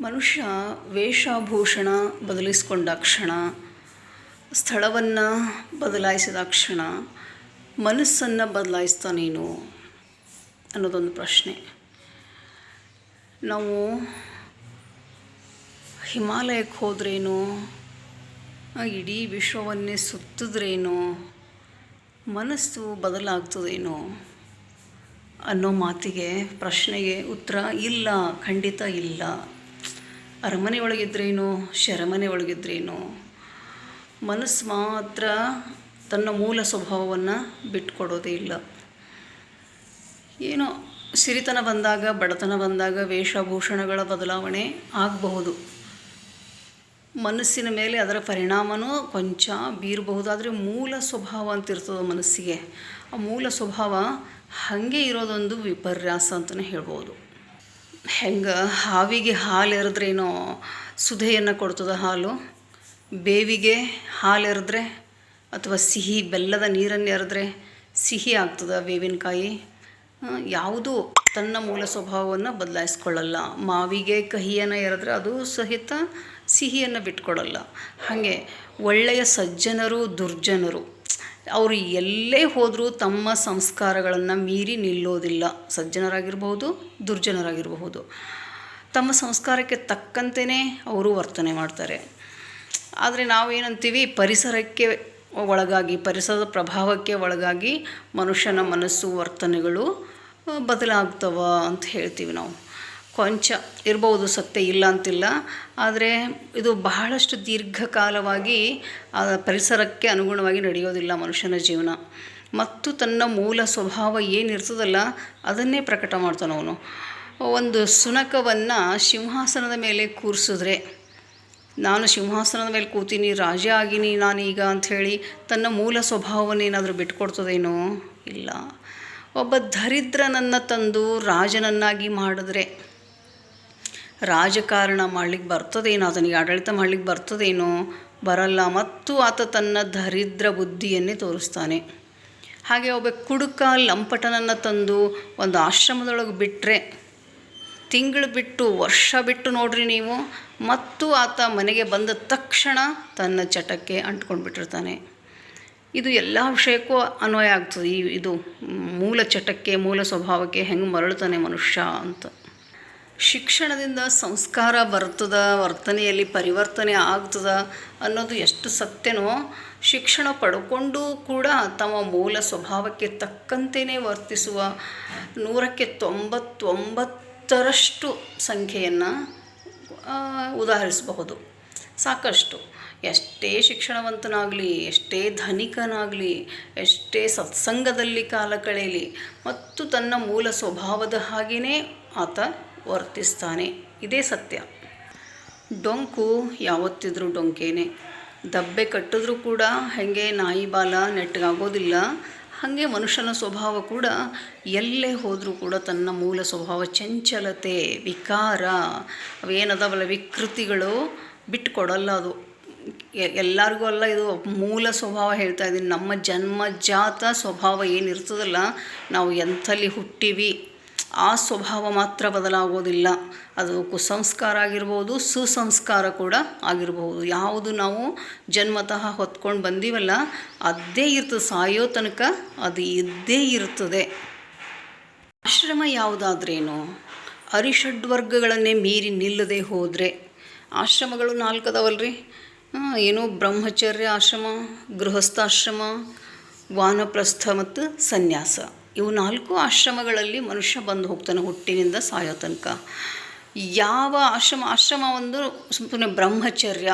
ಮನುಷ್ಯ ವೇಷಭೂಷಣ ಬದಲಿಸ್ಕೊಂಡ ಕ್ಷಣ, ಸ್ಥಳವನ್ನು ಬದಲಾಯಿಸಿದ ಕ್ಷಣ, ಮನಸ್ಸನ್ನು ಬದಲಾಯಿಸ್ತಾನೇನು ಅನ್ನೋದೊಂದು ಪ್ರಶ್ನೆ. ನಾವು ಹಿಮಾಲಯಕ್ಕೆ ಹೋದ್ರೇನು? ಇಡೀ ವಿಶ್ವವನ್ನೇ ಸುತ್ತಿದ್ರೇನು? ಮನಸ್ಸು ಬದಲಾಗ್ತದೇನೋ ಅನ್ನೋ ಮಾತಿಗೆ ಪ್ರಶ್ನೆಗೆ ಉತ್ತರ ಇಲ್ಲ, ಖಂಡಿತ ಇಲ್ಲ. ಅರಮನೆ ಒಳಗಿದ್ರೇನು ಶರಮನೆ ಒಳಗಿದ್ರೇನು ಮನಸ್ಸು ಮಾತ್ರ ತನ್ನ ಮೂಲ ಸ್ವಭಾವವನ್ನು ಬಿಟ್ಕೊಡೋದೇ ಇಲ್ಲ. ಏನೋ ಸಿರಿತನ ಬಂದಾಗ, ಬಡತನ ಬಂದಾಗ ವೇಷಭೂಷಣಗಳ ಬದಲಾವಣೆ ಆಗಬಹುದು. ಮನಸ್ಸಿನ ಮೇಲೆ ಅದರ ಪರಿಣಾಮನೂ ಕೊಂಚ ಬೀರಬಹುದು. ಆದರೆ ಮೂಲ ಸ್ವಭಾವ ಅಂತ ಇರ್ತದೆ ಮನಸ್ಸಿಗೆ. ಆ ಮೂಲ ಸ್ವಭಾವ ಹಾಗೆ ಇರೋದೊಂದು ವಿಪರ್ಯಾಸ ಅಂತಲೇ ಹೇಳ್ಬೋದು. ಹೆಂಗೆ ಹಾವಿಗೆ ಹಾಲು ಎರೆದ್ರೇನೋ ಸುಧೆಯನ್ನು ಕೊಡ್ತದೆ ಹಾಲು? ಬೇವಿಗೆ ಹಾಲು ಎರೆದ್ರೆ ಅಥವಾ ಸಿಹಿ ಬೆಲ್ಲದ ನೀರನ್ನು ಎರೆದ್ರೆ ಸಿಹಿ ಆಗ್ತದೆ ಬೇವಿನಕಾಯಿ? ಯಾವುದೂ ತನ್ನ ಮೂಲ ಸ್ವಭಾವವನ್ನು ಬದಲಾಯಿಸ್ಕೊಳ್ಳಲ್ಲ. ಮಾವಿಗೆ ಕಹಿಯನ್ನು ಎರೆದ್ರೆ ಅದು ಸಹಿತ ಸಿಹಿಯನ್ನು ಬಿಟ್ಕೊಡಲ್ಲ. ಹಾಗೆ ಒಳ್ಳೆಯ ಸಜ್ಜನರು ದುರ್ಜನರು. ಅವರು ಎಲ್ಲೇ ಹೋದರೂ ತಮ್ಮ ಸಂಸ್ಕಾರಗಳನ್ನು ಮೀರಿ ನಿಲ್ಲೋದಿಲ್ಲ. ಸಜ್ಜನರಾಗಿರಬಹುದು, ದುರ್ಜನರಾಗಿರಬಹುದು. ತಮ್ಮ ಸಂಸ್ಕಾರಕ್ಕೆ ತಕ್ಕಂತೆಯೇ ಅವರು ವರ್ತನೆ ಮಾಡ್ತಾರೆ. ಆದರೆ ನಾವೇನಂತೀವಿ? ಪರಿಸರಕ್ಕೆ ಒಳಗಾಗಿ, ಪರಿಸರದ ಪ್ರಭಾವಕ್ಕೆ ಒಳಗಾಗಿ ಮನುಷ್ಯನ ಮನಸ್ಸು, ವರ್ತನೆಗಳು ಬದಲಾಗ್ತವ ಅಂತ ಹೇಳ್ತೀವಿ ನಾವು. ಕೊಂಚ ಇರ್ಬೋದು, ಸತ್ಯ ಇಲ್ಲ ಅಂತಿಲ್ಲ. ಆದರೆ ಇದು ಬಹಳಷ್ಟು ದೀರ್ಘಕಾಲವಾಗಿ ಪರಿಸರಕ್ಕೆ ಅನುಗುಣವಾಗಿ ನಡೆಯೋದಿಲ್ಲ ಮನುಷ್ಯನ ಜೀವನ. ಮತ್ತು ತನ್ನ ಮೂಲ ಸ್ವಭಾವ ಏನಿರ್ತದಲ್ಲ, ಅದನ್ನೇ ಪ್ರಕಟ ಮಾಡ್ತಾನೆ ಅವನು. ಒಂದು ಸುನಕವನ್ನು ಸಿಂಹಾಸನದ ಮೇಲೆ ಕೂರಿಸಿದ್ರೆ, ನಾನು ಸಿಂಹಾಸನದ ಮೇಲೆ ಕೂತೀನಿ, ರಾಜ ಆಗಿನಿ ನಾನೀಗ ಅಂಥೇಳಿ ತನ್ನ ಮೂಲ ಸ್ವಭಾವವನ್ನೇನಾದರೂ ಬಿಟ್ಕೊಡ್ತದೇನೋ? ಇಲ್ಲ. ಒಬ್ಬ ದರಿದ್ರನನ್ನು ತಂದು ರಾಜನನ್ನಾಗಿ ಮಾಡಿದ್ರೆ ರಾಜಕಾರಣ ಮಾಡ್ಲಿಕ್ಕೆ ಬರ್ತದೇನೋ ಆತನಿಗೆ ಆಡಳಿತ ಮಾಡ್ಲಿಕ್ಕೆ ಬರ್ತದೇನೋ, ಬರಲ್ಲ ಮತ್ತು ಆತ ತನ್ನ ದರಿದ್ರ ಬುದ್ಧಿಯನ್ನೇ ತೋರಿಸ್ತಾನೆ. ಹಾಗೆ ಒಬ್ಬ ಕುಡುಕ ಲಂಪಟನನ್ನು ತಂದು ಒಂದು ಆಶ್ರಮದೊಳಗೆ ಬಿಟ್ಟರೆ ತಿಂಗಳು ಬಿಟ್ಟು ವರ್ಷ ಬಿಟ್ಟು ನೋಡ್ರಿ ನೀವು, ಮತ್ತು ಆತ ಮನೆಗೆ ಬಂದ ತಕ್ಷಣ ತನ್ನ ಚಟಕ್ಕೆ ಅಂಟ್ಕೊಂಡು ಬಿಟ್ಟಿರ್ತಾನೆ ಇದು ಎಲ್ಲ ವಿಷಯಕ್ಕೂ ಅನ್ವಯ ಆಗ್ತದೆ. ಈ, ಇದು ಮೂಲ ಚಟಕ್ಕೆ, ಮೂಲ ಸ್ವಭಾವಕ್ಕೆ ಹೆಂಗೆ ಮರಳ್ತಾನೆ ಮನುಷ್ಯ ಅಂತ. ಶಿಕ್ಷಣದಿಂದ ಸಂಸ್ಕಾರ ಬರ್ತದ, ವರ್ತನೆಯಲ್ಲಿ ಪರಿವರ್ತನೆ ಆಗ್ತದ ಅನ್ನೋದು ಎಷ್ಟು ಸತ್ಯನೋ, ಶಿಕ್ಷಣ ಪಡ್ಕೊಂಡು ಕೂಡ ತಮ್ಮ ಮೂಲ ಸ್ವಭಾವಕ್ಕೆ ತಕ್ಕಂತೆಯೇ ವರ್ತಿಸುವ ನೂರಕ್ಕೆ ತೊಂಬತ್ತೊಂಬತ್ತರಷ್ಟು ಸಂಖ್ಯೆಯನ್ನು ಉದಾಹರಿಸಬಹುದು. ಸಾಕಷ್ಟು. ಎಷ್ಟೇ ಶಿಕ್ಷಣವಂತನಾಗಲಿ, ಎಷ್ಟೇ ಧನಿಕನಾಗಲಿ, ಎಷ್ಟೇ ಸತ್ಸಂಗದಲ್ಲಿ ಕಾಲ ಕಳೆಯಲಿ, ಮತ್ತು ತನ್ನ ಮೂಲ ಸ್ವಭಾವದ ಹಾಗೆಯೇ ಆತ ವರ್ತಿಸ್ತಾನೆ. ಇದೇ ಸತ್ಯ. ಡೊಂಕು ಯಾವತ್ತಿದ್ರೂ ಡೊಂಕೇನೆ. ದಬ್ಬೆ ಕಟ್ಟಿದ್ರೂ ಕೂಡ ಹಾಗೆ ನಾಯಿ ಬಾಲ ನೆಟ್ಟಗಾಗೋದಿಲ್ಲ ಹಾಗೆ ಮನುಷ್ಯನ ಸ್ವಭಾವ ಕೂಡ ಎಲ್ಲೇ ಹೋದರೂ ಕೂಡ ತನ್ನ ಮೂಲ ಸ್ವಭಾವ ಚಂಚಲತೆ, ವಿಕಾರ ಅವೇನದಾವಲ್ಲ, ವಿಕೃತಿಗಳು ಬಿಟ್ಟುಕೊಡಲ್ಲ ಅದು. ಎಲ್ಲರಿಗೂ ಅಲ್ಲ ಇದು ಮೂಲ ಸ್ವಭಾವ ಹೇಳ್ತಾ ಇದ್ದೀನಿ. ನಮ್ಮ ಜನ್ಮಜಾತ ಸ್ವಭಾವ ಏನಿರ್ತದಲ್ಲ, ನಾವು ಎಂಥಲ್ಲಿ ಹುಟ್ಟಿವಿ ಆ ಸ್ವಭಾವ ಮಾತ್ರ ಬದಲಾಗೋದಿಲ್ಲ. ಅದು ಕುಸಂಸ್ಕಾರ ಆಗಿರ್ಬೋದು, ಸುಸಂಸ್ಕಾರ ಕೂಡ ಆಗಿರಬಹುದು. ಯಾವುದು ನಾವು ಜನ್ಮತಃ ಹೊತ್ಕೊಂಡು ಬಂದೀವಲ್ಲ ಅದೇ ಇರ್ತದೆ. ಸಾಯೋ ತನಕ ಅದು ಇದ್ದೇ ಇರ್ತದೆ. ಆಶ್ರಮ ಯಾವುದಾದ್ರೇನು ಅರಿಷಡ್ವರ್ಗಗಳನ್ನೇ ಮೀರಿ ನಿಲ್ಲದೆ ಹೋದರೆ, ಆಶ್ರಮಗಳು ನಾಲ್ಕದವಲ್ರಿ? ಏನು ಬ್ರಹ್ಮಚರ್ಯ ಆಶ್ರಮ ಗೃಹಸ್ಥಾಶ್ರಮ ವಾನಪ್ರಸ್ಥ ಮತ್ತು ಸನ್ಯಾಸ. ಇವು ನಾಲ್ಕು ಆಶ್ರಮಗಳಲ್ಲಿ ಮನುಷ್ಯ ಬಂದು ಹೋಗ್ತಾನೆ ಹುಟ್ಟಿನಿಂದ ಸಾಯೋ ತನಕ. ಯಾವ ಆಶ್ರಮ ಆಶ್ರಮ ಒಂದು ಸುಮ್ಮನೆ ಬ್ರಹ್ಮಚರ್ಯ.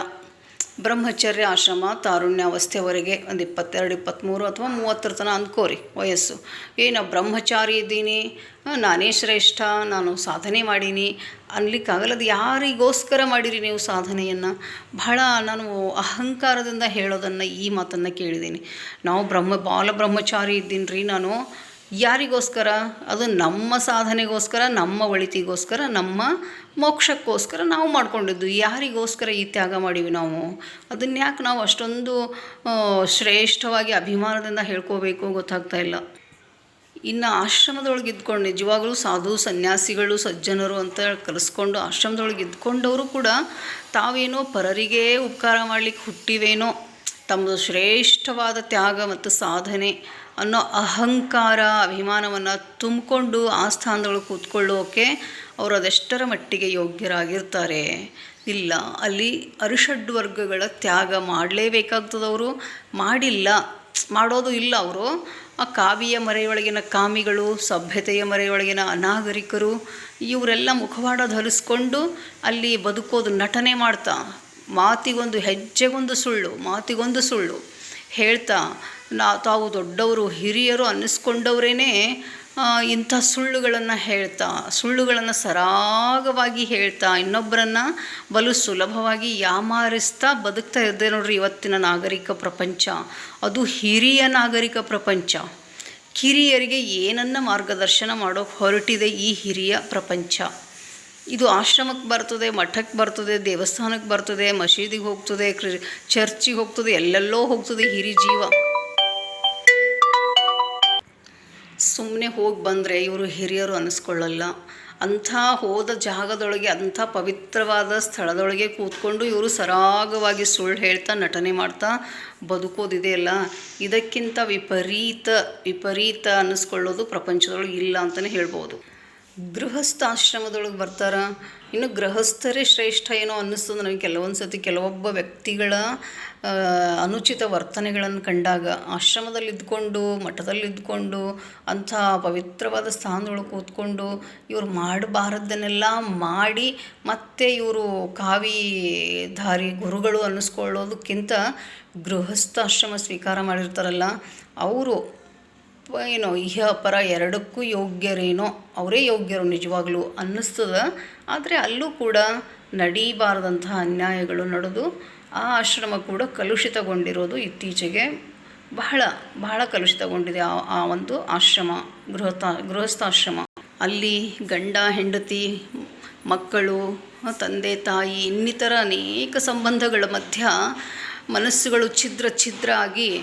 ಬ್ರಹ್ಮಚರ್ಯ ಆಶ್ರಮ, ತಾರುಣ್ಯಾವಸ್ಥೆವರೆಗೆ ಒಂದು ಇಪ್ಪತ್ತೆರಡು ಇಪ್ಪತ್ತ್ಮೂರು ಅಥವಾ ಮೂವತ್ತರ ತನಕ ಅಂದ್ಕೋರಿ ವಯಸ್ಸು. ಏನು ಬ್ರಹ್ಮಚಾರಿ ಇದ್ದೀನಿ ನಾನೇ ಶ್ರೇಷ್ಠ, ನಾನು ಸಾಧನೆ ಮಾಡೀನಿ. ಅನ್ಲಿಕ್ಕಾಗಲ್ಲ ಅದು ಯಾರಿಗೋಸ್ಕರ ಮಾಡಿರಿ ನೀವು ಸಾಧನೆಯನ್ನು? ಬಹಳ ನಾನು ಅಹಂಕಾರದಿಂದ ಹೇಳೋದನ್ನು ಈ ಮಾತನ್ನು ಕೇಳಿದ್ದೀನಿ ನಾವು ಬ್ರಹ್ಮ, ಬಾಲ ಬ್ರಹ್ಮಚಾರಿ ಇದ್ದೀನಿ ರೀ ನಾನು. ಯಾರಿಗೋಸ್ಕರ? ಅದು ನಮ್ಮ ಸಾಧನೆಗೋಸ್ಕರ, ನಮ್ಮ ಒಳಿತಿಗೋಸ್ಕರ, ನಮ್ಮ ಮೋಕ್ಷಕ್ಕೋಸ್ಕರ ನಾವು ಮಾಡಿಕೊಂಡಿದ್ದು. ಯಾರಿಗೋಸ್ಕರ ಈ ತ್ಯಾಗ ಮಾಡೀವಿ ನಾವು? ಅದನ್ನ ಯಾಕೆ ನಾವು ಅಷ್ಟೊಂದು ಶ್ರೇಷ್ಠವಾಗಿ ಅಭಿಮಾನದಿಂದ ಹೇಳ್ಕೋಬೇಕು ಗೊತ್ತಾಗ್ತಾ ಇಲ್ಲ. ಇನ್ನು ಆಶ್ರಮದೊಳಗೆ ಇದ್ಕೊಂಡು. ನಿಜವಾಗಲೂ ಸಾಧು, ಸನ್ಯಾಸಿಗಳು, ಸಜ್ಜನರು ಅಂತ ಕಲಿಸ್ಕೊಂಡು ಆಶ್ರಮದೊಳಗೆ ಇದ್ಕೊಂಡವರು ಕೂಡ ತಾವೇನೋ ಪರರಿಗೆ ಉಪಕಾರ ಮಾಡಲಿಕ್ಕೆ ಹುಟ್ಟಿವೇನೋ ತಮ್ಮದು ಶ್ರೇಷ್ಠವಾದ ತ್ಯಾಗ ಮತ್ತು ಸಾಧನೆ ಅನ್ನೋ ಅಹಂಕಾರ ಅಭಿಮಾನವನ್ನು ತುಂಬಿಕೊಂಡು ಆ ಸ್ಥಾನದೊಳಗೆ ಕೂತ್ಕೊಳ್ಳೋಕೆ ಅವರು ಅದೆಷ್ಟರ ಮಟ್ಟಿಗೆ ಯೋಗ್ಯರಾಗಿರ್ತಾರೆ. ಇಲ್ಲ, ಅಲ್ಲಿ ಅರಿಷಡ್ ವರ್ಗಗಳ ತ್ಯಾಗ ಮಾಡಲೇಬೇಕಾಗ್ತದವರು ಮಾಡಿಲ್ಲ, ಮಾಡೋದು ಇಲ್ಲ ಅವರು. ಆ ಕಾವಿಯ ಮರೆಯೊಳಗಿನ ಕಾಮಿಗಳು, ಸಭ್ಯತೆಯ ಮರೆಯೊಳಗಿನ ಅನಾಗರಿಕರು, ಇವರೆಲ್ಲ ಮುಖವಾಡ ಧರಿಸ್ಕೊಂಡು ಅಲ್ಲಿ ಬದುಕೋದು ನಟನೆ ಮಾಡ್ತಾ, ಮಾತಿಗೊಂದು ಹೆಜ್ಜೆಗೊಂದು ಸುಳ್ಳು, ಮಾತಿಗೊಂದು ಸುಳ್ಳು ಹೇಳ್ತಾ ನಾ ತಾವು ದೊಡ್ಡವರು, ಹಿರಿಯರು ಅನ್ನಿಸ್ಕೊಂಡವರೇ ಇಂಥ ಸುಳ್ಳುಗಳನ್ನು ಹೇಳ್ತಾ, ಸುಳ್ಳುಗಳನ್ನು ಸರಾಗವಾಗಿ ಹೇಳ್ತಾ ಇನ್ನೊಬ್ಬರನ್ನು ಬಲು ಸುಲಭವಾಗಿ ಯಾಮಾರಿಸ್ತಾ ಬದುಕ್ತಾ ಇದ್ದೆ ನೋಡ್ರಿ ಇವತ್ತಿನ ನಾಗರಿಕ ಪ್ರಪಂಚ. ಅದು ಹಿರಿಯ ನಾಗರಿಕ ಪ್ರಪಂಚ. ಕಿರಿಯರಿಗೆ ಏನನ್ನ ಮಾರ್ಗದರ್ಶನ ಮಾಡೋಕ್ಕೆ ಹೊರಟಿದೆ ಈ ಹಿರಿಯ ಪ್ರಪಂಚ. ಇದು ಆಶ್ರಮಕ್ಕೆ ಬರ್ತದೆ, ಮಠಕ್ಕೆ ಬರ್ತದೆ, ದೇವಸ್ಥಾನಕ್ಕೆ ಬರ್ತದೆ, ಮಸೀದಿಗೆ ಹೋಗ್ತದೆ, ಕ್ರಿ, ಚರ್ಚಿಗೆ ಹೋಗ್ತದೆ, ಎಲ್ಲೆಲ್ಲೋ ಹೋಗ್ತದೆ ಹಿರಿ ಜೀವ. ಸುಮ್ಮನೆ ಹೋಗಿ ಬಂದರೆ ಇವರು ಹಿರಿಯರು ಅನ್ನಿಸ್ಕೊಳ್ಳಲ್ಲ ಅಂಥ ಹೋದ ಜಾಗದೊಳಗೆ, ಅಂಥ ಪವಿತ್ರವಾದ ಸ್ಥಳದೊಳಗೆ ಕೂತ್ಕೊಂಡು ಇವರು ಸರಾಗವಾಗಿ ಸುಳ್ಳು ಹೇಳ್ತಾ, ನಟನೆ ಮಾಡ್ತಾ ಬದುಕೋದಿದೆಯಲ್ಲ ಇದಕ್ಕಿಂತ ವಿಪರೀತ ವಿಪರೀತ ಅನ್ನಿಸ್ಕೊಳ್ಳೋದು ಪ್ರಪಂಚದೊಳಗೆ ಇಲ್ಲ ಅಂತಲೇ ಹೇಳ್ಬೋದು. ಗೃಹಸ್ಥಾಶ್ರಮದೊಳಗೆ ಬರ್ತಾರೆ. ಇನ್ನು ಗೃಹಸ್ಥರೇ ಶ್ರೇಷ್ಠ ಏನೋ ಅನ್ನಿಸ್ತದೆ ನನಗೆ ಕೆಲವೊಂದು ಸತಿ ಕೆಲವೊಬ್ಬ ವ್ಯಕ್ತಿಗಳ ಅನುಚಿತ ವರ್ತನೆಗಳನ್ನು ಕಂಡಾಗ ಆಶ್ರಮದಲ್ಲಿ ಇದ್ಕೊಂಡು ಮಠದಲ್ಲಿ ಇದ್ಕೊಂಡು ಅಂಥ ಪವಿತ್ರವಾದ ಸ್ಥಾನದೊಳಗೆ ಕೂತ್ಕೊಂಡು ಇವರು ಮಾಡಬಾರದನ್ನೆಲ್ಲ ಮಾಡಿ ಮತ್ತೆ ಇವರು ಕಾವಿ ಧಾರಿ ಗುರುಗಳು ಅನ್ನಿಸ್ಕೊಳ್ಳೋದಕ್ಕಿಂತ ಗೃಹಸ್ಥಾಶ್ರಮ ಸ್ವೀಕಾರ ಮಾಡಿರ್ತಾರಲ್ಲ, ಅವರು ಏನೋ, ಇಹ ಪರ ಎರಡಕ್ಕೂ ಯೋಗ್ಯರೇನೋ, ಅವರೇ ಯೋಗ್ಯರು ನಿಜವಾಗ್ಲೂ ಅನ್ನಿಸ್ತದೆ. ಆದರೆ ಅಲ್ಲೂ ಕೂಡ ನಡೀಬಾರದಂತಹ ಅನ್ಯಾಯಗಳು ನಡೆದು ಆ ಆಶ್ರಮ ಕೂಡ ಕಲುಷಿತಗೊಂಡಿರೋದು ಇತ್ತೀಚೆಗೆ ಬಹಳ ಬಹಳ ಕಲುಷಿತಗೊಂಡಿದೆ ಆ ಆ ಒಂದು ಆಶ್ರಮ ಗೃಹಸ್ಥ ಗೃಹಸ್ಥಾಶ್ರಮ. ಅಲ್ಲಿ ಗಂಡ, ಹೆಂಡತಿ, ಮಕ್ಕಳು, ತಂದೆ, ತಾಯಿ, ಇನ್ನಿತರ ಅನೇಕ ಸಂಬಂಧಗಳ ಮಧ್ಯ ಮನಸ್ಸುಗಳು ಛಿದ್ರ ಛಿದ್ರ ಆಗಿ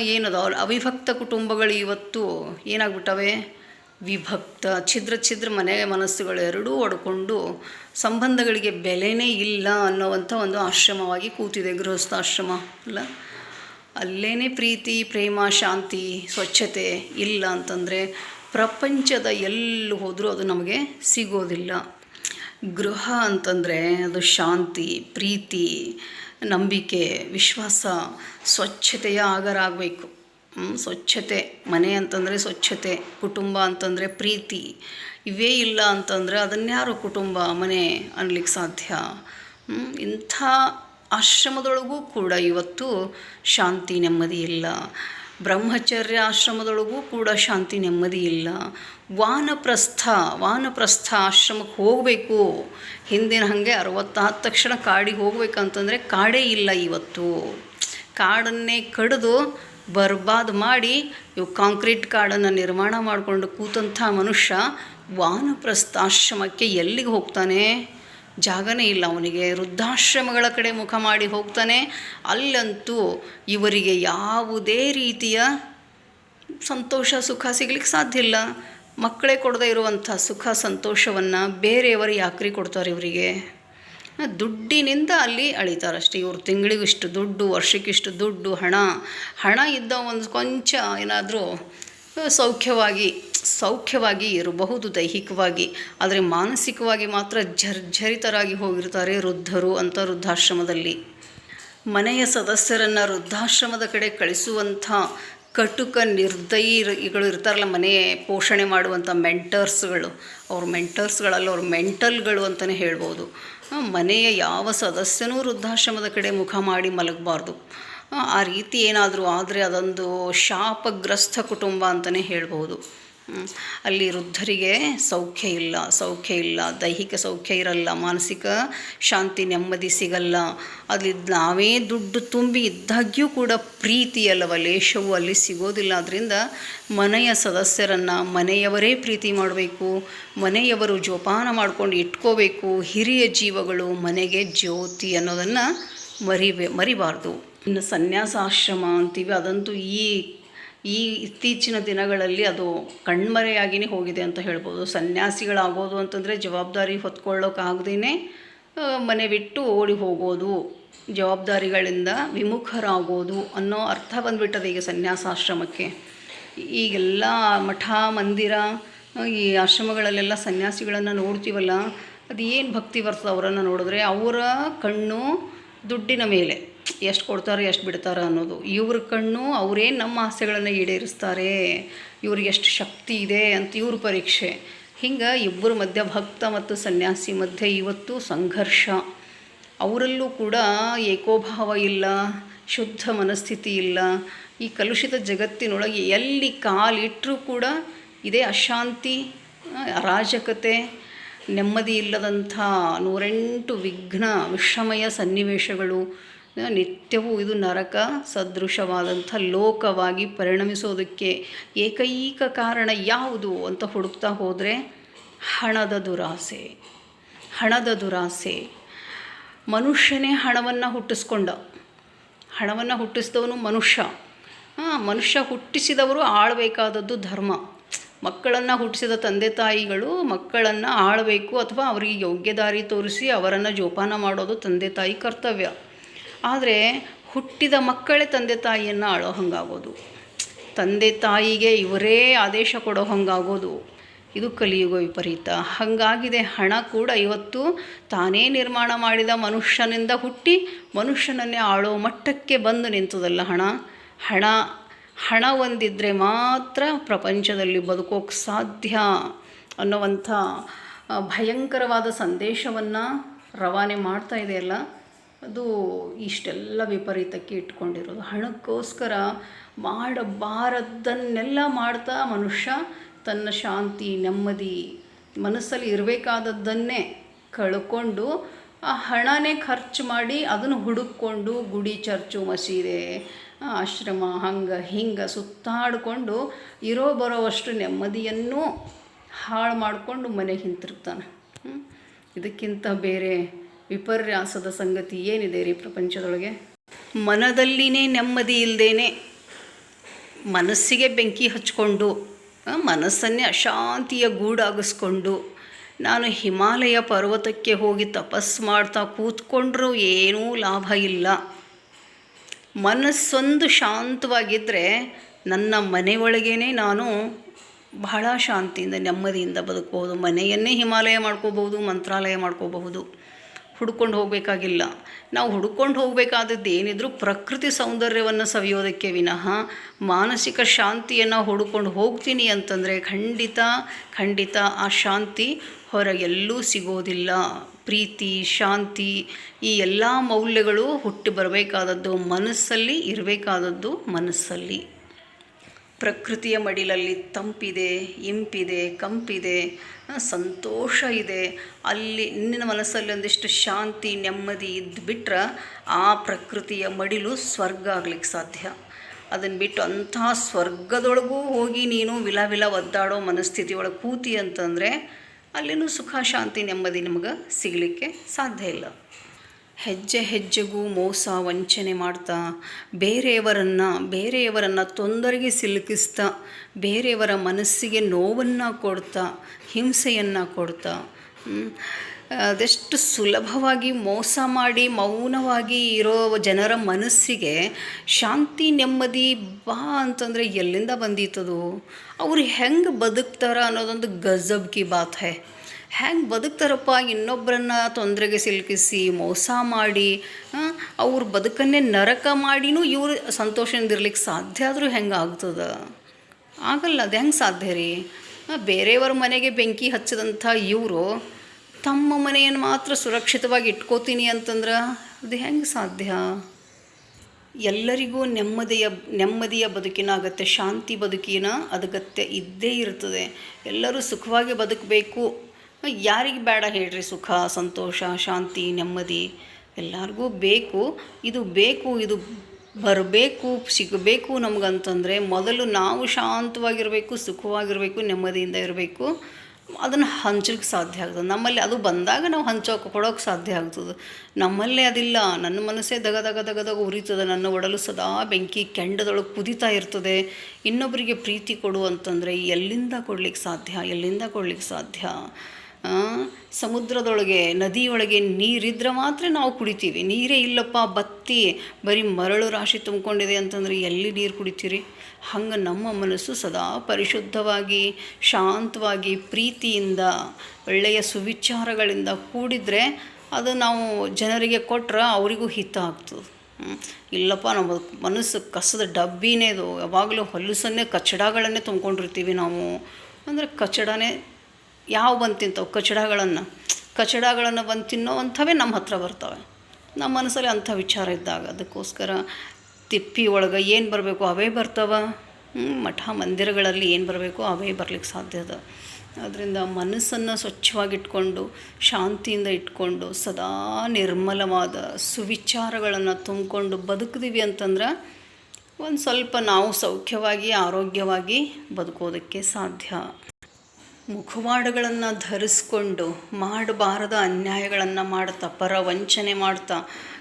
ಏನದ? ಅವಿಭಕ್ತ ಕುಟುಂಬಗಳು ಇವತ್ತು ಏನಾಗ್ಬಿಟ್ಟವೆ? ವಿಭಕ್ತ, ಛಿದ್ರ ಛಿದ್ರ ಮನೆ ಮನಸ್ಸುಗಳು ಎರಡೂ ಒಡ್ಕೊಂಡು ಸಂಬಂಧಗಳಿಗೆ ಬೆಲೆನೇ ಇಲ್ಲ ಅನ್ನೋವಂಥ ಒಂದು ಆಶ್ರಮವಾಗಿ ಕೂತಿದೆ ಗೃಹಸ್ಥಾಶ್ರಮ, ಅಲ್ಲ? ಅಲ್ಲೇ ಪ್ರೀತಿ, ಪ್ರೇಮ, ಶಾಂತಿ, ಸ್ವಚ್ಛತೆ ಇಲ್ಲ ಅಂತಂದರೆ ಪ್ರಪಂಚದ ಎಲ್ಲಿ ಹೋದರೂ ಅದು ನಮಗೆ ಸಿಗೋದಿಲ್ಲ. ಗೃಹ ಅಂತಂದರೆ ಅದು ಶಾಂತಿ, ಪ್ರೀತಿ ನಂಬಿಕೆ, ವಿಶ್ವಾಸ, ಸ್ವಚ್ಛತೆಯ ಆಗರಾಗಬೇಕು. ಸ್ವಚ್ಛತೆ, ಮನೆ ಅಂತಂದರೆ ಸ್ವಚ್ಛತೆ, ಕುಟುಂಬ ಅಂತಂದರೆ ಪ್ರೀತಿ, ಇವೇ ಇಲ್ಲ ಅಂತಂದರೆ ಅದನ್ಯಾರು ಕುಟುಂಬ, ಮನೆ ಅನ್ಲಿಕ್ಕೆ ಸಾಧ್ಯ? ಇಂಥ ಆಶ್ರಮದೊಳಗೂ ಕೂಡ ಇವತ್ತು ಶಾಂತಿ ನೆಮ್ಮದಿ ಇಲ್ಲ. ಬ್ರಹ್ಮಚರ್ಯ ಆಶ್ರಮದೊಳಗೂ ಕೂಡ ಶಾಂತಿ ನೆಮ್ಮದಿ ಇಲ್ಲ. ವಾನಪ್ರಸ್ಥ ವಾನಪ್ರಸ್ಥ ಆಶ್ರಮಕ್ಕೆ ಹೋಗಬೇಕು. ಹಿಂದಿನ ಹಾಗೆ ಅರವತ್ತಾದ ತಕ್ಷಣ ಕಾಡಿಗೆ ಹೋಗ್ಬೇಕಂತಂದರೆ ಕಾಡೇ ಇಲ್ಲ ಇವತ್ತು. ಕಾಡನ್ನೇ ಕಡಿದು ಬರ್ಬಾದ್ ಮಾಡಿ ಇವು ಕಾಂಕ್ರೀಟ್ ಕಾಡನ್ನು ನಿರ್ಮಾಣ ಮಾಡಿಕೊಂಡು ಕೂತಂಥ ಮನುಷ್ಯ ವಾನಪ್ರಸ್ಥಾಶ್ರಮಕ್ಕೆ ಎಲ್ಲಿಗೆ ಹೋಗ್ತಾನೆ? ಜಾಗನೇ ಇಲ್ಲ ಅವನಿಗೆ. ವೃದ್ಧಾಶ್ರಮಗಳ ಕಡೆ ಮುಖ ಮಾಡಿ ಹೋಗ್ತಾನೆ. ಅಲ್ಲಂತೂ ಇವರಿಗೆ ಯಾವುದೇ ರೀತಿಯ ಸಂತೋಷ, ಸುಖ ಸಿಗ್ಲಿಕ್ಕೆ ಸಾಧ್ಯ ಇಲ್ಲ. ಮಕ್ಕಳೇ ಕೊಡದೇ ಇರುವಂಥ ಸುಖ ಸಂತೋಷವನ್ನು ಬೇರೆಯವರು ಯಾಕ್ರಿ ಕೊಡ್ತಾರೆ ಇವರಿಗೆ? ದುಡ್ಡಿನಿಂದ ಅಲ್ಲಿ ಅಳಿತಾರಷ್ಟೇ ಇವರು. ತಿಂಗಳಿಗಿಷ್ಟು ದುಡ್ಡು ವರ್ಷಕ್ಕಿಷ್ಟು ದುಡ್ಡು, ಹಣ. ಹಣ ಇದ್ದ ಒಂದು ಕೊಂಚ ಏನಾದರೂ ಸೌಖ್ಯವಾಗಿ ಸೌಖ್ಯವಾಗಿ ಇರಬಹುದು ದೈಹಿಕವಾಗಿ. ಆದರೆ ಮಾನಸಿಕವಾಗಿ ಮಾತ್ರ ಜರ್ಜರಿತರಾಗಿ ಹೋಗಿರ್ತಾರೆ ವೃದ್ಧರು ಅಂತ ವೃದ್ಧಾಶ್ರಮದಲ್ಲಿ. ಮನೆಯ ಸದಸ್ಯರನ್ನು ವೃದ್ಧಾಶ್ರಮದ ಕಡೆ ಕಳಿಸುವಂಥ ಕಟುಕ ನಿರ್ದಯಿಗಳು ಇರ್ತಾರಲ್ಲ ಮನೆ ಪೋಷಣೆ ಮಾಡುವಂಥ ಮೆಂಟರ್ಸ್ಗಳು ಅವ್ರ ಮೆಂಟರ್ಸ್ಗಳಲ್ಲ ಅವ್ರ ಮೆಂಟಲ್ಗಳು ಅಂತಲೇ ಹೇಳ್ಬೋದು ಮನೆಯ ಯಾವ ಸದಸ್ಯನೂ ವೃದ್ಧಾಶ್ರಮದ ಕಡೆ ಮುಖ ಮಾಡಿ ಮಲಗಬಾರ್ದು ಆ, ರೀತಿ ಏನಾದರೂ ಆದರೆ ಅದೊಂದು ಶಾಪಗ್ರಸ್ತ ಕುಟುಂಬ ಅಂತಲೇ ಹೇಳ್ಬೋದು. ಅಲ್ಲಿ ವೃದ್ಧರಿಗೆ ಸೌಖ್ಯ ಇಲ್ಲ ಸೌಖ್ಯ ಇಲ್ಲ, ದೈಹಿಕ ಸೌಖ್ಯ ಇರಲ್ಲ, ಮಾನಸಿಕ ಶಾಂತಿ ನೆಮ್ಮದಿ ಸಿಗಲ್ಲ. ಅಲ್ಲಿ ನಾವೇ ದುಡ್ಡು ತುಂಬಿ ಇದ್ದಾಗ್ಯೂ ಕೂಡ ಪ್ರೀತಿ ಅಲ್ಲವ, ಲೇಷವು ಅಲ್ಲಿ ಸಿಗೋದಿಲ್ಲ. ಅದರಿಂದ ಮನೆಯ ಸದಸ್ಯರನ್ನು ಮನೆಯವರೇ ಪ್ರೀತಿ ಮಾಡಬೇಕು, ಮನೆಯವರು ಜೋಪಾನ ಮಾಡ್ಕೊಂಡು ಇಟ್ಕೋಬೇಕು, ಹಿರಿಯ ಜೀವಗಳು ಮನೆಗೆ ಜ್ಯೋತಿ ಅನ್ನೋದನ್ನು ಮರಿಬೇ, ಮರಿಬಾರ್ದು. ಇನ್ನು ಸನ್ಯಾಸಾಶ್ರಮ ಅಂತೀವಿ, ಅದಂತೂ ಈ ಈ ಇತ್ತೀಚಿನ ದಿನಗಳಲ್ಲಿ ಅದು ಕಣ್ಮರೆಯಾಗಿಯೇ ಹೋಗಿದೆ ಅಂತ ಹೇಳ್ಬೋದು. ಸನ್ಯಾಸಿಗಳಾಗೋದು ಅಂತಂದರೆ ಜವಾಬ್ದಾರಿ ಹೊತ್ಕೊಳ್ಳೋಕ್ಕಾಗ್ದೇ ಮನೆ ಬಿಟ್ಟು ಓಡಿ ಹೋಗೋದು, ಜವಾಬ್ದಾರಿಗಳಿಂದ ವಿಮುಖರಾಗೋದು ಅನ್ನೋ ಅರ್ಥ ಬಂದುಬಿಟ್ಟದೆ ಈಗ ಸನ್ಯಾಸಾಶ್ರಮಕ್ಕೆ. ಈಗೆಲ್ಲ ಮಠ ಮಂದಿರ ಈ ಆಶ್ರಮಗಳಲ್ಲೆಲ್ಲ ಸನ್ಯಾಸಿಗಳನ್ನು ನೋಡ್ತೀವಲ್ಲ ಅದು ಏನು ಭಕ್ತಿ ಬರ್ತದೆ ಅವರನ್ನು ನೋಡಿದ್ರೆ ಅವರ ಕಣ್ಣು ದುಡ್ಡಿನ ಮೇಲೆ. ಎಷ್ಟು ಕೊಡ್ತಾರೆ, ಎಷ್ಟು ಬಿಡ್ತಾರೆ ಅನ್ನೋದು. ಇವ್ರ ಕಣ್ಣು ಅವರೇ ನಮ್ಮ ಆಸೆಗಳನ್ನು ಈಡೇರಿಸ್ತಾರೆ. ಇವ್ರಿಗೆ ಎಷ್ಟು ಶಕ್ತಿ ಇದೆ ಅಂತ ಇವ್ರ ಪರೀಕ್ಷೆ. ಹಿಂಗೆ ಇಬ್ಬರು ಮಧ್ಯ ಭಕ್ತ ಮತ್ತು ಸನ್ಯಾಸಿ ಮಧ್ಯೆ ಇವತ್ತು ಸಂಘರ್ಷ. ಅವರಲ್ಲೂ ಕೂಡ ಏಕೋಭಾವ ಇಲ್ಲ, ಶುದ್ಧ ಮನಸ್ಥಿತಿ ಇಲ್ಲ. ಈ ಕಲುಷಿತ ಜಗತ್ತಿನೊಳಗೆ ಎಲ್ಲಿ ಕಾಲಿಟ್ಟರೂ ಕೂಡ ಇದೇ ಅಶಾಂತಿ ಅರಾಜಕತೆ, ನೆಮ್ಮದಿ ಇಲ್ಲದಂಥ ನೂರೆಂಟು ವಿಘ್ನ ವಿಷಮಯ ಸನ್ನಿವೇಶಗಳು ನಿತ್ಯವೂ ಇದು ನರಕ ಸದೃಶವಾದಂಥ ಲೋಕವಾಗಿ ಪರಿಣಮಿಸೋದಕ್ಕೆ ಏಕೈಕ ಕಾರಣ ಯಾವುದು ಅಂತ ಹುಡುಕ್ತಾ ಹೋದರೆ ಹಣದ ದುರಾಸೆ. ಹಣದ ದುರಾಸೆ. ಮನುಷ್ಯನೇ ಹಣವನ್ನು ಹುಟ್ಟಿಸ್ಕೊಂಡ. ಹಣವನ್ನು ಹುಟ್ಟಿಸಿದವನು ಮನುಷ್ಯ. ಮನುಷ್ಯ ಹುಟ್ಟಿಸಿದವರು ಆಳಬೇಕಾದದ್ದು ಧರ್ಮ. ಮಕ್ಕಳನ್ನು ಹುಟ್ಟಿಸಿದ ತಂದೆ ತಾಯಿಗಳು ಮಕ್ಕಳನ್ನು ಆಳಬೇಕು ಅಥವಾ ಅವರಿಗೆ ಯೋಗ್ಯ ದಾರಿ ತೋರಿಸಿ ಅವರನ್ನು ಜೋಪಾನ ಮಾಡೋದು ತಂದೆ ತಾಯಿ ಕರ್ತವ್ಯ. ಆದರೆ ಹುಟ್ಟಿದ ಮಕ್ಕಳೇ ತಂದೆ ತಾಯಿಯನ್ನು ಆಳೋ ಹಂಗಾಗೋದು ತಂದೆ ತಾಯಿಗೆ ಇವರೇ ಆದೇಶ ಕೊಡೋ ಹಂಗಾಗೋದು. ಇದು ಕಲಿಯುಗ ವಿಪರೀತ. ಹಾಗಾಗಿದೆ ಹಣ ಕೂಡ ಇವತ್ತು ತಾನೇ ನಿರ್ಮಾಣ ಮಾಡಿದ ಮನುಷ್ಯನಿಂದ ಹುಟ್ಟಿ ಮನುಷ್ಯನನ್ನೇ ಆಳೋ ಮಟ್ಟಕ್ಕೆ ಬಂದು ನಿಂತದಲ್ಲ ಹಣ. ಹಣ ಹಣ ಒಂದಿದ್ದರೆ ಮಾತ್ರ ಪ್ರಪಂಚದಲ್ಲಿ ಬದುಕೋಕ್ಕೆ ಸಾಧ್ಯ ಅನ್ನುವಂಥ ಭಯಂಕರವಾದ ಸಂದೇಶವನ್ನು ರವಾನೆ ಮಾಡ್ತಾ ಇದೆಯಲ್ಲ? ಅದು ಇಷ್ಟೆಲ್ಲ ವಿಪರೀತಕ್ಕೆ ಇಟ್ಕೊಂಡಿರೋದು. ಹಣಕ್ಕೋಸ್ಕರ ಮಾಡಬಾರದ್ದನ್ನೆಲ್ಲ ಮಾಡ್ತಾ ಮನುಷ್ಯ ತನ್ನ ಶಾಂತಿ, ನೆಮ್ಮದಿ ಮನಸ್ಸಲ್ಲಿ ಇರಬೇಕಾದದ್ದನ್ನೇ ಕಳ್ಕೊಂಡು ಆ ಹಣನೇ ಖರ್ಚು ಮಾಡಿ ಅದನ್ನು ಹುಡುಕ್ಕೊಂಡು ಗುಡಿ, ಚರ್ಚು, ಮಸೀದೆ ಆಶ್ರಮ, ಹಂಗೆ, ಹಿಂಗೆ ಸುತ್ತಾಡಿಕೊಂಡು ಇರೋ ಬರೋವಷ್ಟು ನೆಮ್ಮದಿಯನ್ನು ಹಾಳು ಮಾಡಿಕೊಂಡು ಮನೆಗೆ ಹಿಂತಿರ್ತಾನೆ. ಇದಕ್ಕಿಂತ ಬೇರೆ ವಿಪರ್ಯಾಸದ ಸಂಗತಿ ಏನಿದೆ ರೀ ಪ್ರಪಂಚದೊಳಗೆ? ಮನದಲ್ಲಿನೇ ನೆಮ್ಮದಿ ಇಲ್ಲದೇನೆ ಮನಸ್ಸಿಗೆ ಬೆಂಕಿ ಹಚ್ಕೊಂಡು ಮನಸ್ಸನ್ನೇ ಅಶಾಂತಿಯ ಗೂಡಾಗಿಸ್ಕೊಂಡು, ನಾನು ಹಿಮಾಲಯ ಪರ್ವತಕ್ಕೆ ಹೋಗಿ ತಪಸ್ಸು ಮಾಡ್ತಾ ಕೂತ್ಕೊಂಡ್ರೂ ಏನೂ ಲಾಭ ಇಲ್ಲ. ಮನಸ್ಸೊಂದು ಶಾಂತವಾಗಿದ್ದರೆ ನನ್ನ ಮನೆಯೊಳಗೇ ನಾನು ಬಹಳ ಶಾಂತಿಯಿಂದ, ನೆಮ್ಮದಿಯಿಂದ ಬದುಕಬಹುದು. ಮನೆಯನ್ನೇ ಹಿಮಾಲಯ ಮಾಡ್ಕೋಬಹುದು, ಮಂತ್ರಾಲಯ ಮಾಡ್ಕೋಬಹುದು. ಹುಡ್ಕೊಂಡು ಹೋಗಬೇಕಾಗಿಲ್ಲ. ನಾವು ಹುಡ್ಕೊಂಡು ಹೋಗಬೇಕಾದದ್ದು ಏನಿದ್ರೂ ಪ್ರಕೃತಿ ಸೌಂದರ್ಯವನ್ನು ಸವಿಯೋದಕ್ಕೆ ವಿನಃ ಮಾನಸಿಕ ಶಾಂತಿಯನ್ನು ಹುಡ್ಕೊಂಡು ಹೋಗ್ತೀನಿ ಅಂತಂದರೆ ಖಂಡಿತ ಖಂಡಿತ ಆ ಶಾಂತಿ ಹೊರಗೆಲ್ಲೂ ಸಿಗೋದಿಲ್ಲ. ಪ್ರೀತಿ, ಶಾಂತಿ ಈ ಎಲ್ಲ ಮೌಲ್ಯಗಳು ಹುಟ್ಟಿ ಬರಬೇಕಾದದ್ದು ಮನಸ್ಸಲ್ಲಿ ಇರಬೇಕಾದದ್ದು ಮನಸ್ಸಲ್ಲಿ. ಪ್ರಕೃತಿಯ ಮಡಿಲಲ್ಲಿ ತಂಪಿದೆ, ಇಂಪಿದೆ, ಕಂಪಿದೆ ಸಂತೋಷ ಇದೆ. ಅಲ್ಲಿ ನಿನ್ನ ಮನಸ್ಸಲ್ಲಿ ಒಂದಿಷ್ಟು ಶಾಂತಿ, ನೆಮ್ಮದಿ ಇದ್ದು ಬಿಟ್ರೆ ಆ ಪ್ರಕೃತಿಯ ಮಡಿಲು ಸ್ವರ್ಗ ಆಗ್ಲಿಕ್ಕೆ ಸಾಧ್ಯ. ಅದನ್ನು ಬಿಟ್ಟು ಅಂಥ ಸ್ವರ್ಗದೊಳಗೂ ಹೋಗಿ ನೀನು ವಿಲ ವಿಲ ಒದ್ದಾಡೋ ಮನಸ್ಥಿತಿ ಒಳಗೆ ಕೂತಿ ಅಂತಂದರೆ ಅಲ್ಲಿನೂ ಸುಖ, ಶಾಂತಿ, ನೆಮ್ಮದಿ ನಿಮಗೆ ಸಿಗಲಿಕ್ಕೆ ಸಾಧ್ಯ ಇಲ್ಲ. ಹೆಜ್ಜೆ ಹೆಜ್ಜೆಗೂ ಮೋಸ ವಂಚನೆ ಮಾಡ್ತಾ, ಬೇರೆಯವರನ್ನು ಬೇರೆಯವರನ್ನು ತೊಂದರೆಗೆ ಸಿಲುಕಿಸ್ತಾ, ಬೇರೆಯವರ ಮನಸ್ಸಿಗೆ ನೋವನ್ನು ಕೊಡ್ತಾ, ಹಿಂಸೆಯನ್ನು ಕೊಡ್ತಾ ಅದೆಷ್ಟು ಸುಲಭವಾಗಿ ಮೋಸ ಮಾಡಿ ಮೌನವಾಗಿ ಇರೋ ಜನರ ಮನಸ್ಸಿಗೆ ಶಾಂತಿ, ನೆಮ್ಮದಿ ಬಾ ಅಂತಂದರೆ ಎಲ್ಲಿಂದ ಬಂದಿತ್ತದು ಅವ್ರು ಹೆಂಗೆ ಬದುಕ್ತಾರ ಅನ್ನೋದೊಂದು ಗಜಬ್ ಕಿ ಬಾತ್ ಹೈ. ಹೆಂಗೆ ಬದುಕ್ತಾರಪ್ಪ? ಇನ್ನೊಬ್ಬರನ್ನ ತೊಂದರೆಗೆ ಸಿಲುಕಿಸಿ ಮೋಸ ಮಾಡಿ ಅವ್ರ ಬದುಕನ್ನೇ ನರಕ ಮಾಡಿನೂ ಇವರು ಸಂತೋಷದಿಂದ ಇರ್ಲಿಕ್ಕೆ ಸಾಧ್ಯ ಆದರೂ ಹೆಂಗೆ ಆಗ್ತದೆ? ಆಗಲ್ಲ, ಅದು ಹೆಂಗೆ ಸಾಧ್ಯ ರೀ? ಬೇರೆಯವ್ರ ಮನೆಗೆ ಬೆಂಕಿ ಹಚ್ಚಿದಂಥ ಇವರು ತಮ್ಮ ಮನೆಯನ್ನು ಮಾತ್ರ ಸುರಕ್ಷಿತವಾಗಿ ಇಟ್ಕೋತೀನಿ ಅಂತಂದ್ರೆ ಅದು ಹೆಂಗೆ ಸಾಧ್ಯ? ಎಲ್ಲರಿಗೂ ನೆಮ್ಮದಿಯ ನೆಮ್ಮದಿಯ ಬದುಕಿನ ಅಗತ್ಯ ಶಾಂತಿ ಬದುಕಿನ ಅಗತ್ಯ ಇದ್ದೇ ಇರ್ತದೆ. ಎಲ್ಲರೂ ಸುಖವಾಗಿ ಬದುಕಬೇಕು. ಯಾರಿಗೆ ಬೇಡ ಹೇಳ್ರಿ ಸುಖ, ಸಂತೋಷ, ಶಾಂತಿ, ನೆಮ್ಮದಿ. ಎಲ್ಲರಿಗೂ ಬೇಕು, ಇದು ಬೇಕು, ಇದು ಬರಬೇಕು, ಸಿಗಬೇಕು ನಮಗಂತಂದರೆ ಮೊದಲು ನಾವು ಶಾಂತವಾಗಿರಬೇಕು, ಸುಖವಾಗಿರಬೇಕು, ನೆಮ್ಮದಿಯಿಂದ ಇರಬೇಕು. ಅದನ್ನು ಹಂಚಲಿಕ್ಕೆ ಸಾಧ್ಯ ಆಗ್ತದೆ. ನಮ್ಮಲ್ಲಿ ಅದು ಬಂದಾಗ ನಾವು ಹಂಚೋಕೆ, ಕೊಡೋಕೆ ಸಾಧ್ಯ ಆಗ್ತದೆ. ನಮ್ಮಲ್ಲೇ ಅದಿಲ್ಲ. ನನ್ನ ಮನಸ್ಸೇ ದಗ ದಗ ದಗ ದಗ ಉರಿತದೆ. ನನ್ನ ಒಡಲು ಸದಾ ಬೆಂಕಿ ಕೆಂಡದೊಳಗೆ ಕುದಿತಾ ಇರ್ತದೆ. ಇನ್ನೊಬ್ಬರಿಗೆ ಪ್ರೀತಿ ಕೊಡು ಅಂತಂದರೆ ಎಲ್ಲಿಂದ ಕೊಡ್ಲಿಕ್ಕೆ ಸಾಧ್ಯ? ಎಲ್ಲಿಂದ ಕೊಡ್ಲಿಕ್ಕೆ ಸಾಧ್ಯ? ಸಮುದ್ರದೊಳಗೆ, ನದಿಯೊಳಗೆ ನೀರಿದ್ರೆ ಮಾತ್ರ ನಾವು ಕುಡಿತೀವಿ. ನೀರೇ ಇಲ್ಲಪ್ಪ, ಬತ್ತಿ, ಬರೀ ಮರಳು ರಾಶಿ ತುಂಬಿಕೊಂಡಿದೆ ಅಂತಂದರೆ ಎಲ್ಲಿ ನೀರು ಕುಡಿತೀರಿ? ಹಂಗೆ ನಮ್ಮ ಮನಸ್ಸು ಸದಾ ಪರಿಶುದ್ಧವಾಗಿ, ಶಾಂತವಾಗಿ, ಪ್ರೀತಿಯಿಂದ, ಒಳ್ಳೆಯ ಸುವಿಚಾರಗಳಿಂದ ಕೂಡಿದರೆ ಅದು ನಾವು ಜನರಿಗೆ ಕೊಟ್ಟರೆ ಅವರಿಗೂ ಹಿತ ಆಗ್ತದೆ. ಇಲ್ಲಪ್ಪ, ನಮ್ಮ ಮನಸ್ಸು ಕಸದ ಡಬ್ಬಿನೇ ಅದು ಯಾವಾಗಲೂ ಹೊಲಸನ್ನೇ ಕಚಡಗಳನ್ನೇ ತುಂಬ್ಕೊಂಡಿರ್ತೀವಿ ನಾವು. ಅಂದರೆ ಕಚಡನೇ ಯಾವ ಬಂದು ತಿಂತಾವೆ? ಕಚಡಗಳನ್ನು. ಕಚಡಗಳನ್ನು ಬಂದು ತಿನ್ನೋ ಅಂಥವೇ ನಮ್ಮ ಹತ್ರ ಬರ್ತವೆ. ನಮ್ಮ ಮನಸ್ಸಲ್ಲಿ ಅಂಥ ವಿಚಾರ ಇದ್ದಾಗ ಅದಕ್ಕೋಸ್ಕರ ತಿಪ್ಪಿ ಒಳಗೆ ಏನು ಬರಬೇಕು ಅವೇ ಬರ್ತವೆ. ಮಠ ಮಂದಿರಗಳಲ್ಲಿ ಏನು ಬರಬೇಕು ಅವೇ ಬರಲಿಕ್ಕೆ ಸಾಧ್ಯ ಅದ. ಅದರಿಂದ ಮನಸ್ಸನ್ನು ಸ್ವಚ್ಛವಾಗಿಟ್ಕೊಂಡು, ಶಾಂತಿಯಿಂದ ಇಟ್ಕೊಂಡು, ಸದಾ ನಿರ್ಮಲವಾದ ಸುವಿಚಾರಗಳನ್ನು ತುಂಬಿಕೊಂಡು ಬದುಕಿದೀವಿ ಅಂತಂದ್ರೆ ಒಂದು ಸ್ವಲ್ಪ ನಾವು ಸೌಖ್ಯವಾಗಿ, ಆರೋಗ್ಯವಾಗಿ ಬದುಕೋದಕ್ಕೆ ಸಾಧ್ಯ. ಮುಖವಾಡಗಳನ್ನು ಧರಿಸ್ಕೊಂಡು ಮಾಡಬಾರದ ಅನ್ಯಾಯಗಳನ್ನು ಮಾಡ್ತಾ ಪರ ವಂಚನೆ ಮಾಡ್ತಾ,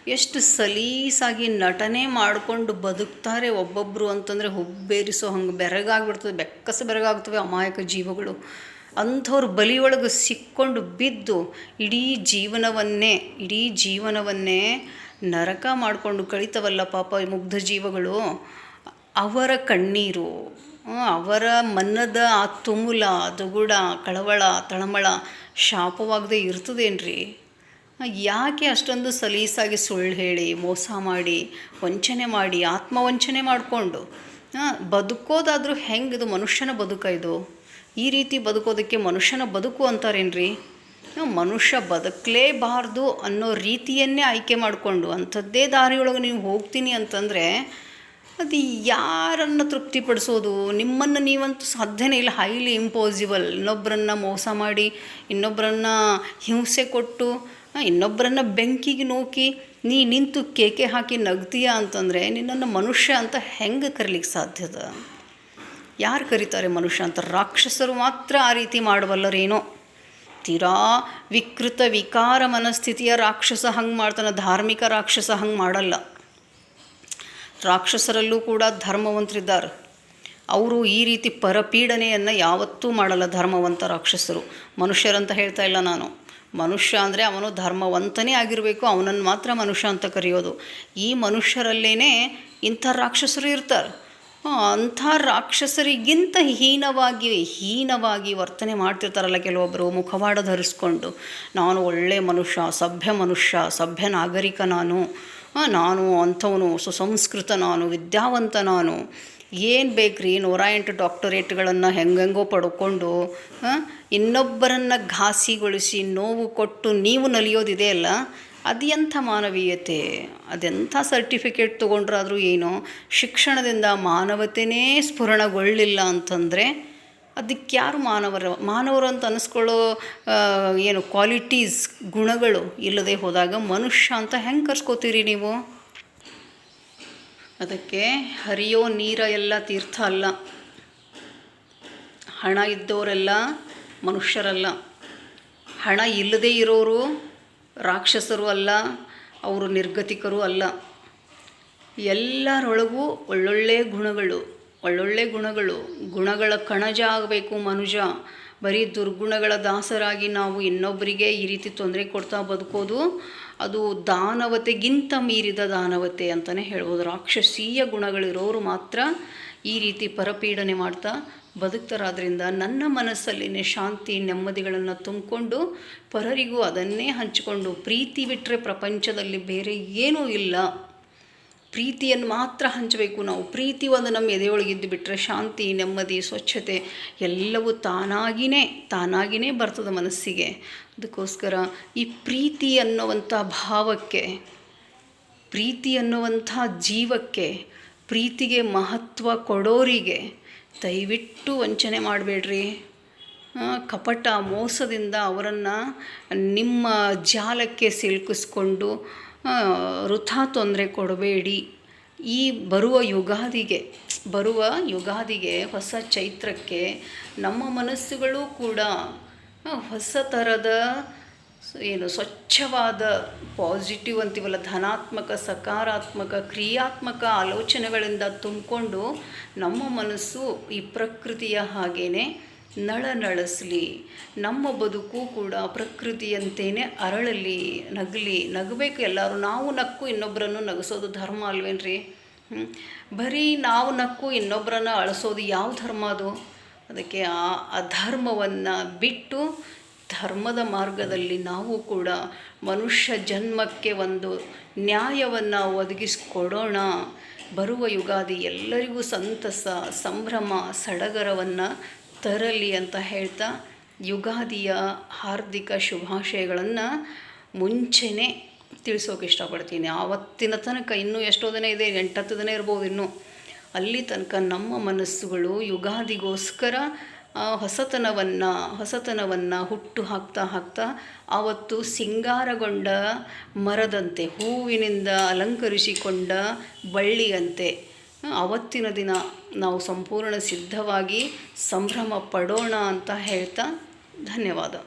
ಎಷ್ಟು ಸಲೀಸಾಗಿ ನಟನೆ ಮಾಡಿಕೊಂಡು ಬದುಕ್ತಾರೆ ಒಬ್ಬೊಬ್ಬರು ಅಂತಂದರೆ ಹುಬ್ಬೇರಿಸೋ ಹಂಗೆ ಬೆರಗಾಗ್ಬಿಡ್ತದೆ, ಬೆಕ್ಕಸ ಬೆರಗಾಗ್ತವೆ ಅಮಾಯಕ ಜೀವಗಳು. ಅಂಥವ್ರು ಬಲಿಯೊಳಗೆ ಸಿಕ್ಕೊಂಡು ಬಿದ್ದು ಇಡೀ ಜೀವನವನ್ನೇ ಇಡೀ ಜೀವನವನ್ನೇ ನರಕ ಮಾಡಿಕೊಂಡು ಕಳಿತವಲ್ಲ ಪಾಪ ಮುಗ್ಧ ಜೀವಗಳು. ಅವರ ಕಣ್ಣೀರು ಅವರ ಮನ್ನದ ಆ ತುಮುಲ, ದುಗುಡ, ಕಳವಳ, ತಳಮಳ ಶಾಪವಾಗದೆ ಇರ್ತದೇನ್ರಿ? ಯಾಕೆ ಅಷ್ಟೊಂದು ಸಲೀಸಾಗಿ ಸುಳ್ಳು ಹೇಳಿ, ಮೋಸ ಮಾಡಿ, ವಂಚನೆ ಮಾಡಿ, ಆತ್ಮವಂಚನೆ ಮಾಡಿಕೊಂಡು? ಬದುಕೋದಾದರೂ ಹೆಂಗೆ ಇದು ಮನುಷ್ಯನ ಬದುಕ ಇದು? ಈ ರೀತಿ ಬದುಕೋದಕ್ಕೆ ಮನುಷ್ಯನ ಬದುಕು ಅಂತಾರೇನ್ರಿ? ಮನುಷ್ಯ ಬದುಕಲೇಬಾರ್ದು ಅನ್ನೋ ರೀತಿಯನ್ನೇ ಆಯ್ಕೆ ಮಾಡಿಕೊಂಡು, ಅಂಥದ್ದೇ ದಾರಿಯೊಳಗೆ ನೀವು ಹೋಗ್ತೀನಿ ಅಂತಂದರೆ ಅದು ಯಾರನ್ನು ತೃಪ್ತಿಪಡಿಸೋದು? ನಿಮ್ಮನ್ನು ನೀವಂತೂ ಸಾಧ್ಯನೇ ಇಲ್ಲ. ಹೈಲಿ ಇಂಪಾಸಿಬಲ್ ಇನ್ನೊಬ್ಬರನ್ನು ಮೋಸ ಮಾಡಿ ಇನ್ನೊಬ್ಬರನ್ನು ಹಿಂಸೆ ಕೊಟ್ಟು ಇನ್ನೊಬ್ಬರನ್ನು ಬೆಂಕಿಗೆ ನೋಕಿ, ನೀ ನಿಂತು ಕೇಕೆ ಹಾಕಿ ನಗ್ತೀಯ ಅಂತಂದರೆ ನಿನ್ನನ್ನು ಮನುಷ್ಯ ಅಂತ ಹೆಂಗೆ ಕರಿಲಿಕ್ಕೆ ಸಾಧ್ಯದ? ಯಾರು ಕರೀತಾರೆ ಮನುಷ್ಯ ಅಂತ? ರಾಕ್ಷಸರು ಮಾತ್ರ ಆ ರೀತಿ ಮಾಡಬಲ್ಲರೇನೋ ತೀರಾ ವಿಕೃತ ವಿಕಾರ ಮನಸ್ಥಿತಿಯ ರಾಕ್ಷಸ ಹಂಗೆ ಮಾಡ್ತಾನೆ. ಧಾರ್ಮಿಕ ರಾಕ್ಷಸ ಹಂಗೆ ಮಾಡಲ್ಲ. ರಾಕ್ಷಸರಲ್ಲೂ ಕೂಡ ಧರ್ಮವಂತರಿದ್ದಾರೆ. ಅವರು ಈ ರೀತಿ ಪರಪೀಡನೆಯನ್ನು ಯಾವತ್ತೂ ಮಾಡಲ್ಲ ಧರ್ಮವಂತ ರಾಕ್ಷಸರು. ಮನುಷ್ಯರಂತ ಹೇಳ್ತಾ ಇಲ್ಲ ನಾನು. ಮನುಷ್ಯ ಅಂದರೆ ಅವನು ಧರ್ಮವಂತನೇ ಆಗಿರಬೇಕು, ಅವನನ್ನು ಮಾತ್ರ ಮನುಷ್ಯ ಅಂತ ಕರೆಯೋದು. ಈ ಮನುಷ್ಯರಲ್ಲೇ ಇಂಥ ರಾಕ್ಷಸರು ಇರ್ತಾರೆ. ಅಂಥ ರಾಕ್ಷಸರಿಗಿಂತ ಹೀನವಾಗಿ ಹೀನವಾಗಿ ವರ್ತನೆ ಮಾಡ್ತಿರ್ತಾರಲ್ಲ ಕೆಲವೊಬ್ಬರು ಮುಖವಾಡ ಧರಿಸ್ಕೊಂಡು, ನಾನು ಒಳ್ಳೆಯ ಮನುಷ್ಯ, ಸಭ್ಯ ಮನುಷ್ಯ, ಸಭ್ಯ ನಾಗರಿಕ ನಾನು ನಾನು ಅಂಥವನು, ಸುಸಂಸ್ಕೃತ ನಾನು, ವಿದ್ಯಾವಂತ ನಾನು. ಏನು ಬೇಕ್ರಿ ನೂರ ಎಂಟು ಡಾಕ್ಟರೇಟ್ಗಳನ್ನು ಹೆಂಗೆಂಗೋ ಪಡ್ಕೊಂಡು ಇನ್ನೊಬ್ಬರನ್ನು ಘಾಸಿಗೊಳಿಸಿ ನೋವು ಕೊಟ್ಟು ನೀವು ನಲಿಯೋದಿದೆ ಅಲ್ಲ? ಅದು ಎಂಥ ಮಾನವೀಯತೆ? ಅದೆಂಥ ಸರ್ಟಿಫಿಕೇಟ್ ತೊಗೊಂಡ್ರಾದರೂ ಏನು? ಶಿಕ್ಷಣದಿಂದ ಮಾನವತೆಯೇ ಸ್ಫುರಣಗೊಳ್ಳಿಲ್ಲ ಅಂತಂದರೆ ಅದಕ್ಕೆ ಯಾರು ಮಾನವರು ಮಾನವರು ಅಂತ ಅನ್ನಿಸ್ಕೊಳ್ಳೋ ಏನು ಕ್ವಾಲಿಟೀಸ್ ಗುಣಗಳು ಇಲ್ಲದೆ ಹೋದಾಗ ಮನುಷ್ಯ ಅಂತ ಹೆಂಗೆ ಕರ್ಸ್ಕೋತೀರಿ ನೀವು? ಅದಕ್ಕೆ ಹರಿಯೋ ನೀರ ಎಲ್ಲ ತೀರ್ಥ ಅಲ್ಲ. ಹಣ ಇದ್ದವರೆಲ್ಲ ಮನುಷ್ಯರಲ್ಲ. ಹಣ ಇಲ್ಲದೇ ಇರೋರು ರಾಕ್ಷಸರು ಅಲ್ಲ, ಅವರು ನಿರ್ಗತಿಕರು ಅಲ್ಲ. ಎಲ್ಲರೊಳಗೂ ಒಳ್ಳೊಳ್ಳೆಯ ಗುಣಗಳು. ಒಳ್ಳೊಳ್ಳೆ ಗುಣಗಳು, ಗುಣಗಳ ಕಣಜ ಆಗಬೇಕು ಮನುಜ. ಬರೀ ದುರ್ಗುಣಗಳ ದಾಸರಾಗಿ ನಾವು ಇನ್ನೊಬ್ಬರಿಗೆ ಈ ರೀತಿ ತೊಂದರೆ ಕೊಡ್ತಾ ಬದುಕೋದು, ಅದು ದಾನವತೆಗಿಂತ ಮೀರಿದ ದಾನವತೆ ಅಂತಲೇ ಹೇಳ್ಬೋದು. ರಾಕ್ಷಸೀಯ ಗುಣಗಳಿರೋರು ಮಾತ್ರ ಈ ರೀತಿ ಪರಪೀಡನೆ ಮಾಡ್ತಾ ಬದುಕ್ತಾರಾದ್ರಿಂದ ನನ್ನ ಮನಸ್ಸಲ್ಲಿನೇ ಶಾಂತಿ, ನೆಮ್ಮದಿಗಳನ್ನು ತುಂಬಿಕೊಂಡು ಪರರಿಗೂ ಅದನ್ನೇ ಹಂಚಿಕೊಂಡು ಪ್ರೀತಿ ಬಿಟ್ಟರೆ ಪ್ರಪಂಚದಲ್ಲಿ ಬೇರೆ ಏನೂ ಇಲ್ಲ. ಪ್ರೀತಿಯನ್ನು ಮಾತ್ರ ಹಂಚಬೇಕು ನಾವು. ಪ್ರೀತಿ ಒಂದು ನಮ್ಮ ಎದೆಯೊಳಗಿದ್ದು ಬಿಟ್ಟರೆ ಶಾಂತಿ, ನೆಮ್ಮದಿ, ಸ್ವಚ್ಛತೆ ಎಲ್ಲವೂ ತಾನಾಗಿಯೇ ತಾನಾಗಿಯೇ ಬರ್ತದೆ ಮನಸ್ಸಿಗೆ. ಅದಕ್ಕೋಸ್ಕರ ಈ ಪ್ರೀತಿ ಅನ್ನುವಂಥ ಭಾವಕ್ಕೆ, ಪ್ರೀತಿ ಅನ್ನುವಂಥ ಜೀವಕ್ಕೆ, ಪ್ರೀತಿಗೆ ಮಹತ್ವ ಕೊಡೋರಿಗೆ ದಯವಿಟ್ಟು ವಂಚನೆ ಮಾಡಬೇಡ್ರಿ. ಕಪಟ ಮೋಸದಿಂದ ಅವರನ್ನು ನಿಮ್ಮ ಜಾಲಕ್ಕೆ ಸಿಲುಕಿಸ್ಕೊಂಡು ವೃಥಾ ತೊಂದರೆ ಕೊಡಬೇಡಿ. ಈ ಬರುವ ಯುಗಾದಿಗೆ ಬರುವ ಯುಗಾದಿಗೆ ಹೊಸ ಚೈತ್ರಕ್ಕೆ ನಮ್ಮ ಮನಸ್ಸುಗಳು ಕೂಡ ಹೊಸ ಥರದ ಏನು ಸ್ವಚ್ಛವಾದ ಪಾಸಿಟಿವ್ ಅಂತೀವಲ್ಲ, ಧನಾತ್ಮಕ, ಸಕಾರಾತ್ಮಕ, ಕ್ರಿಯಾತ್ಮಕ ಆಲೋಚನೆಗಳಿಂದ ತುಂಬಿಕೊಂಡು ನಮ್ಮ ಮನಸ್ಸು ಈ ಪ್ರಕೃತಿಯ ಹಾಗೇನೆ ನಳನಳಿಸ್ಲಿ ನಮ್ಮ ಬದುಕು ಕೂಡ ಪ್ರಕೃತಿಯಂತೆಯೇ ಅರಳಲಿ, ನಗಲಿ. ನಗಬೇಕು ಎಲ್ಲರೂ. ನಾವು ನಕ್ಕು ಇನ್ನೊಬ್ಬರನ್ನು ನಗಸೋದು ಧರ್ಮ ಅಲ್ವೇನ್ರಿ? ಬರೀ ನಾವು ನಕ್ಕು ಇನ್ನೊಬ್ಬರನ್ನ ಅಳಿಸೋದು ಯಾವ ಧರ್ಮ ಅದು? ಅದಕ್ಕೆ ಆ ಅಧರ್ಮವನ್ನು ಬಿಟ್ಟು ಧರ್ಮದ ಮಾರ್ಗದಲ್ಲಿ ನಾವು ಕೂಡ ಮನುಷ್ಯ ಜನ್ಮಕ್ಕೆ ಒಂದು ನ್ಯಾಯವನ್ನು ಒದಗಿಸಿಕೊಡೋಣ. ಬರುವ ಯುಗಾದಿ ಎಲ್ಲರಿಗೂ ಸಂತಸ, ಸಂಭ್ರಮ, ಸಡಗರವನ್ನು ತರಲಿ ಅಂತ ಹೇಳ್ತಾ ಯುಗಾದಿಯ ಹಾರ್ದಿಕ ಶುಭಾಶಯಗಳನ್ನು ಮುಂಚೆನೇ ತಿಳಿಸೋಕೆ ಇಷ್ಟಪಡ್ತೀನಿ. ಆವತ್ತಿನ ತನಕ ಇನ್ನೂ ಎಷ್ಟೋ ದಿನ ಇದೆ, ಎಂಟತ್ತು ದಿನ ಇರ್ಬೋದು ಇನ್ನೂ. ಅಲ್ಲಿ ತನಕ ನಮ್ಮ ಮನಸ್ಸುಗಳು ಯುಗಾದಿಗೋಸ್ಕರ ಹೊಸತನವನ್ನು ಹೊಸತನವನ್ನು ಹುಟ್ಟು ಹಾಕ್ತಾ ಹಾಕ್ತಾ ಆವತ್ತು ಸಿಂಗಾರಗೊಂಡ ಮರದಂತೆ, ಹೂವಿನಿಂದ ಅಲಂಕರಿಸಿಕೊಂಡ ಬಳ್ಳಿಯಂತೆ ಆವತ್ತಿನ ದಿನ ನಾವು ಸಂಪೂರ್ಣ ಸಿದ್ಧವಾಗಿ ಸಂಭ್ರಮ ಪಡೋಣ ಅಂತ ಹೇಳ್ತಾ ಧನ್ಯವಾದ.